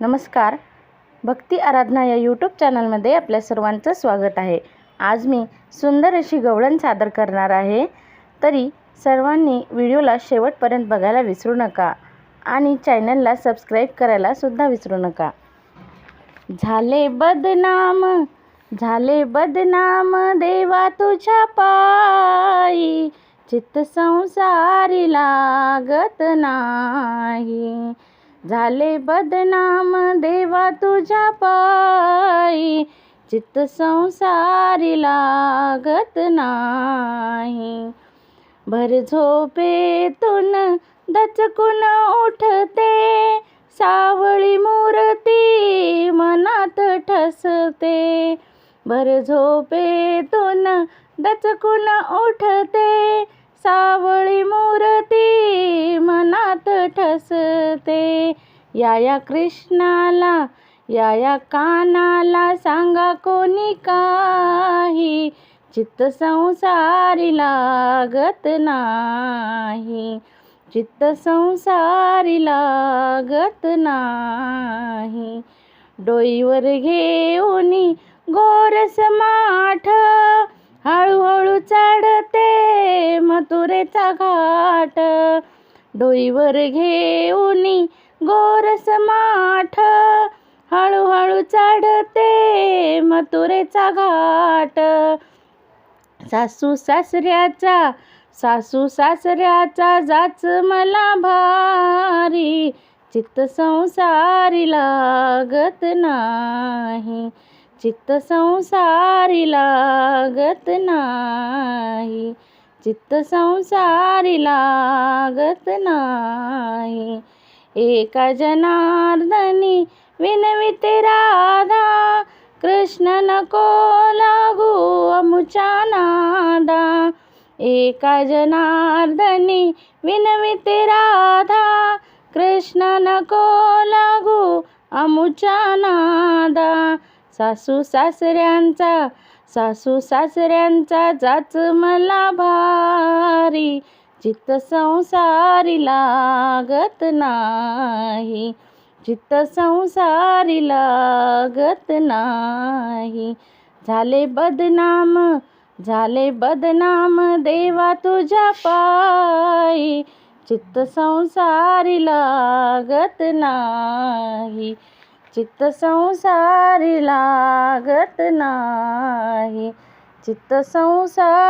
नमस्कार. भक्ती आराधना या यूट्यूब चॅनलमध्ये आपल्या सर्वांचं स्वागत आहे. आज मी सुंदर अशी गवळण सादर करणार आहे. तरी सर्वांनी व्हिडिओला शेवटपर्यंत बघायला विसरू नका आणि चॅनलला सबस्क्राईब करायलासुद्धा विसरू नका. झाले बदनाम झाले बदनाम देवा तुझ्या पायी. चित्त संसारी लागत नाही. झाले बदनाम देवा तुझ्या पायी. चित्त संसारी लागत नाही. भर झोपेतून दचकून उठते. सावळी मूर्ती मनात ठसते. भर झोपेतून दचकून उठते. सावळी ठसते. या या कृष्णाला या या कानाला सांगा कोणी काही. चित्त संसारी लागत नाही. चित्त संसारी लागत नाही. डोईवर घेऊन गोरस माठ हळूहळू चढते मथुरेचा घाट. डोईवर घेऊन गोरस माठ. हळूहळू चढते मथुरेचा घाट. सासू सासऱ्याचा सासू सासऱ्याचा जाच मला भारी. चित्त संसारी लागत नाही. चित्त संसारी लागत नाही. चित्त संसारी लागत नाही. एका जनार्दनी विनविते राधा कृष्ण नको लागू अमुचा नादा. एका जनार्दनी विनविते राधा कृष्ण नको लागू अमुचा नादा. सासू सासऱ्यांचा सासू सासऱ्यांचा जाच मला भारी. चित्त संसारी लागत नाही चित्त संसारी लागत नाही. झाले बदनाम झाले बदनाम देवा तुझ्या पायी. चित्त संसारी लागत नाही चित्त संसारी लागत नाही. चित्त संसार